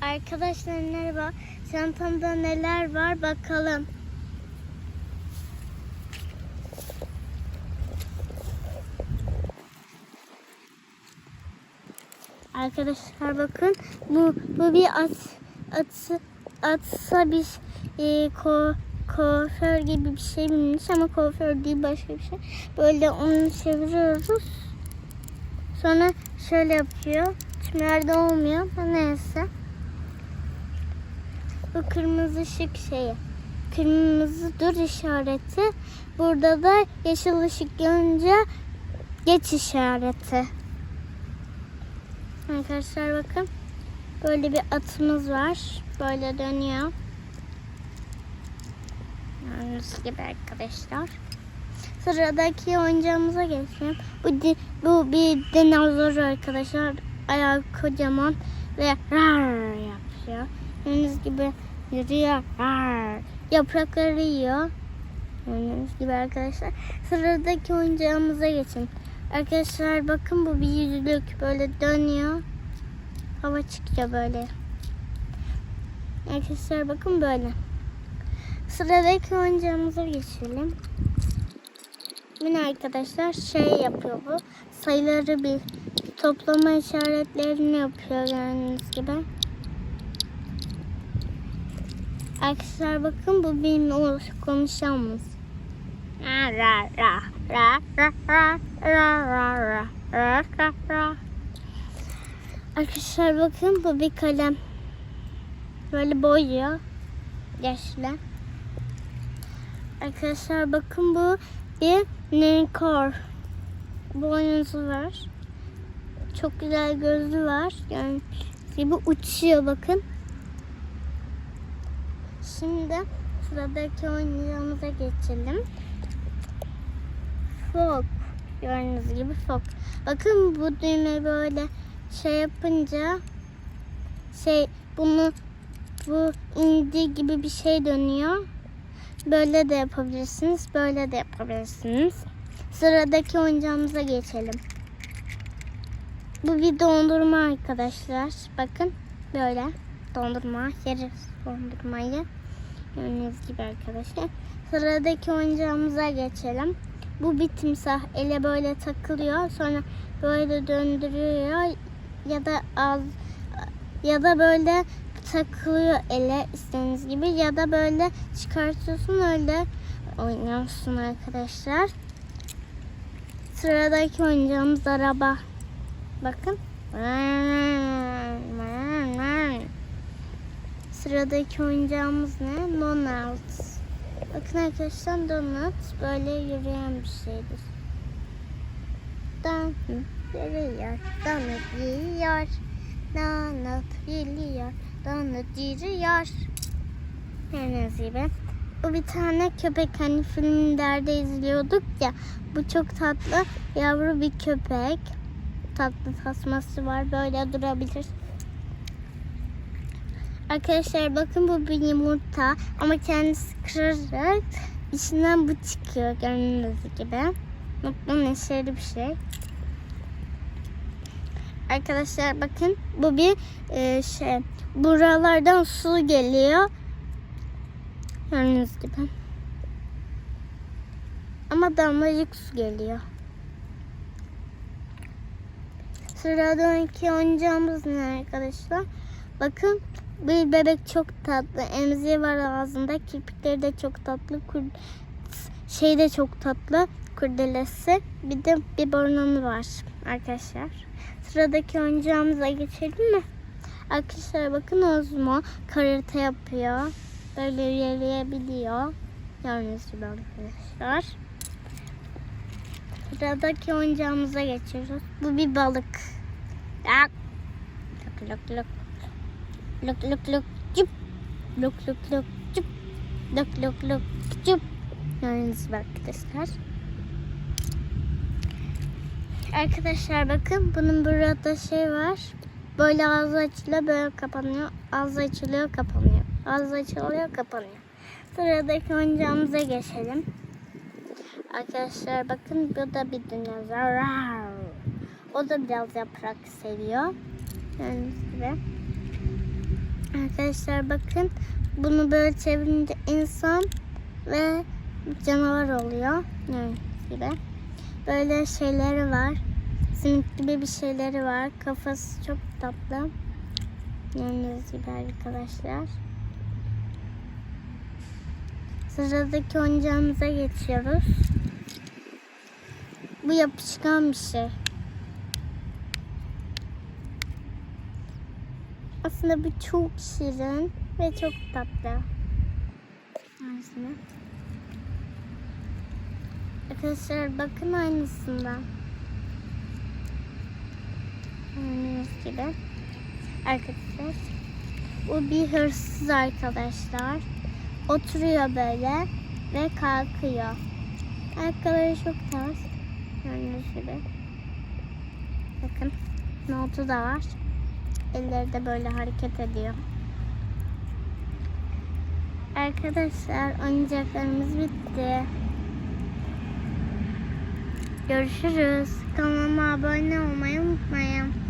Arkadaşlar merhaba. Çantamda neler var bakalım. Arkadaşlar bakın bu bu bir at atı atsa bir e, ko, kuaför gibi bir şey bilmiş ama kuaför değil başka bir şey. Böyle onu çeviriyoruz. Sonra şöyle yapıyor. Şimdi yerde olmuyor. ama Neyse. Bu kırmızı ışık şeyi. Kırmızı dur işareti. Burada da yeşil ışık yanınca geç işareti. Arkadaşlar bakın. Böyle bir atımız var. Böyle dönüyor. Gördüğünüz gibi arkadaşlar. Sıradaki oyuncağımıza geçelim. Bu, bu bir dinozor arkadaşlar. Ayağı kocaman ve rar yapıyor. Gördüğünüz gibi yürüyor. Yaprakları yiyor. Gördüğünüz gibi arkadaşlar. Sıradaki oyuncağımıza geçin. Arkadaşlar bakın bu bir yüzlük böyle dönüyor. Hava çıkıyor böyle. Arkadaşlar bakın böyle. Sıradaki oyuncağımıza geçelim. Yine arkadaşlar şey yapıyor bu. Sayıları bir toplama işaretlerini yapıyor gördüğünüz gibi. Arkadaşlar bakın bu benim o konuşamız. Ra ra ra ra ra ra ra ra ra ra ra. Arkadaşlar bakın bu bir kalem. Böyle boyuyor. Yaşlı. Arkadaşlar bakın bu bir Ninkor. Boynuzu var. Çok güzel gözü var. Yani gibi uçuyor bakın. Şimdi sıradaki oyuncağımıza geçelim. Fok. Gördüğünüz gibi fok. Bakın bu düğme böyle şey yapınca şey bunu bu indi gibi bir şey dönüyor. Böyle de yapabilirsiniz. Böyle de yapabilirsiniz. Sıradaki oyuncağımıza geçelim. Bu bir dondurma arkadaşlar. Bakın böyle dondurma. Yeriz dondurmayı. Gördüğünüz gibi arkadaşlar. Sıradaki oyuncağımıza geçelim. Bu bir timsah. Ele böyle takılıyor. Sonra böyle döndürüyor. Ya da az ya da böyle takılıyor ele istediğiniz gibi ya da böyle çıkartıyorsun öyle oynuyorsun arkadaşlar. Sıradaki oyuncağımız araba. Bakın. Sıradaki oyuncağımız ne? Donald. Bakın arkadaşlar Donald böyle yürüyen bir şeydir. Donald yürüyor. Donald yürüyor. Donald yürüyor. Donald yürüyor. Gördüğünüz gibi. Bu bir tane köpek hani filmlerde izliyorduk ya. Bu çok tatlı yavru bir köpek. Tatlı tasması var. Böyle durabilir. Arkadaşlar bakın bu bir yumurta ama kendisi kırık. İçinden bu çıkıyor gördüğünüz gibi. Mutlu neşeli bir şey. Arkadaşlar bakın bu bir e, şey. Buralardan su geliyor. Gördüğünüz gibi. Ama damlacık su geliyor. Sıradaki oyuncağımız ne arkadaşlar? Bakın bir bebek çok tatlı. Emziği var ağzında. Kirpikleri de çok tatlı. Kur... Şey de çok tatlı. Kurdelesi. Bir de bir bornomu var arkadaşlar. Sıradaki oyuncağımıza geçelim mi? Arkadaşlar bakın Ozmo karate yapıyor. Böyle yürüyebiliyor. Gördüğünüz gibi arkadaşlar. Sıradaki oyuncağımıza geçiyoruz. Bu bir balık. Lok lok lok. Lok lok lok. Cüp. Lok lok lok. Cüp. Lok lok lok. Cüp. Gördüğünüz gibi arkadaşlar. Arkadaşlar bakın bunun burada şey var. Böyle ağzı açılıyor böyle kapanıyor. Ağzı açılıyor kapanıyor. Ağzı açılıyor kapanıyor. Sıradaki oyuncağımıza geçelim. Arkadaşlar bakın bu da bir dinozor. O da biraz yaprak seviyor. Gördüğünüz gibi. Arkadaşlar bakın bunu böyle çevirince insan ve canavar oluyor. Evet gibi. Böyle şeyleri var. Simit gibi bir şeyleri var. Kafası çok tatlı. Gördüğünüz gibi arkadaşlar. Sıradaki oyuncağımıza geçiyoruz. Bu yapışkan bir şey. Aslında bu çok şirin ve çok tatlı. Aynısını. Arkadaşlar bakın aynısından. Gördüğünüz gibi. Arkadaşlar. Bu bir hırsız arkadaşlar. Oturuyor böyle ve kalkıyor. Ayakkabıları çok tarz. Gördüğünüz gibi. Bakın. Notu da var. Elleri de böyle hareket ediyor. Arkadaşlar oyuncaklarımız bitti. Görüşürüz. Kanalıma abone olmayı unutmayın.